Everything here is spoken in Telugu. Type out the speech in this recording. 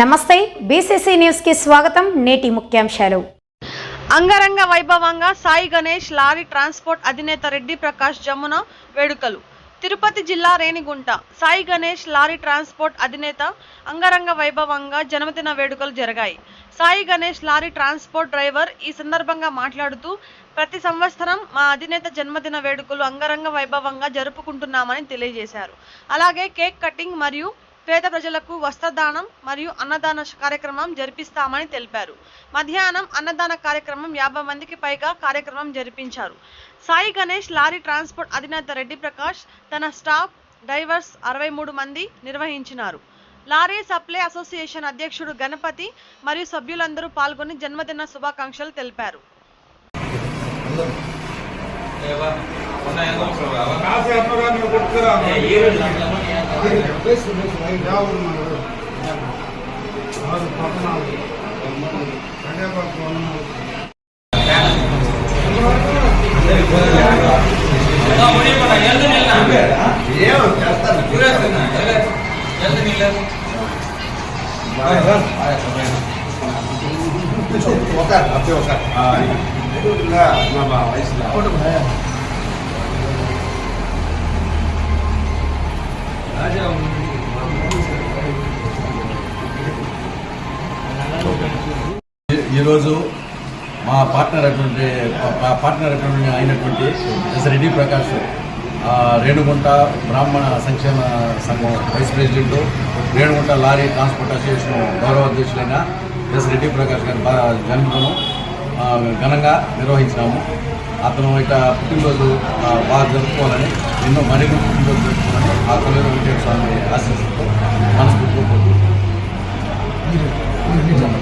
నమస్తే బీసీసీ న్యూస్కి స్వాగతం నేటి ముఖ్యాంశాలు. అంగరంగ వైభవంగా సాయి గణేష్ లారీ ట్రాన్స్పోర్ట్ అధినేత రెడ్డి ప్రకాష్ జమున వేడుకలు. తిరుపతి జిల్లా రేణిగుంట సాయి గణేష్ లారీ ట్రాన్స్పోర్ట్ అధినేత అంగరంగ వైభవంగా జన్మదిన వేడుకలు జరిగాయి. Sai Ganesh lorry transport driver ఈ సందర్భంగా మాట్లాడుతూ ప్రతి సంవత్సరం మా అధినేత జన్మదిన వేడుకలు అంగరంగ వైభవంగా జరుపుకుంటున్నామని తెలియజేశారు. అలాగే కేక్ కటింగ్ మరియు పేద ప్రజలకు వస్త్రదానం మరియు అన్నదాన కార్యక్రమం జరిపిస్తామని తెలిపారు. మధ్యాహ్నం అన్నదాన కార్యక్రమం యాభై మందికి పైగా కార్యక్రమం జరిపించారు. సాయి గణేష్ లారీ ట్రాన్స్పోర్ట్ అధినేత రెడ్డి ప్రకాష్ తన స్టాఫ్ డ్రైవర్స్ అరవై మూడు మంది నిర్వహించినారు. లారీ సప్లై అసోసియేషన్ అధ్యక్షుడు గణపతి మరియు సభ్యులందరూ పాల్గొని జన్మదిన శుభాకాంక్షలు తెలిపారు. ಕಾಸು ఒక అబ్బాయి ఒక వయసులో ఈరోజు మా పార్ట్నర్ అటువంటి పార్ట్నర్ అటువంటి అయినటువంటి ఎస్ రెడ్డి ప్రకాష్ రేణుగుంట బ్రాహ్మణ సంక్షేమ సంఘం vice president Renigunta lorry transport association గౌరవ అధ్యక్షులైన ఎస్ రెడ్డి ప్రకాష్ గారి బా- జన్మదినం ఘనంగా నిర్వహించినాము. అతను ఇక పుట్టినరోజు బాగా జరుపుకోవాలని ఎన్నో మరిన్ని పుట్టినరోజు జరుపుకోవాలని ఆ తొలి వెంకటేశ్వర స్వామి ఆశీస్సులతో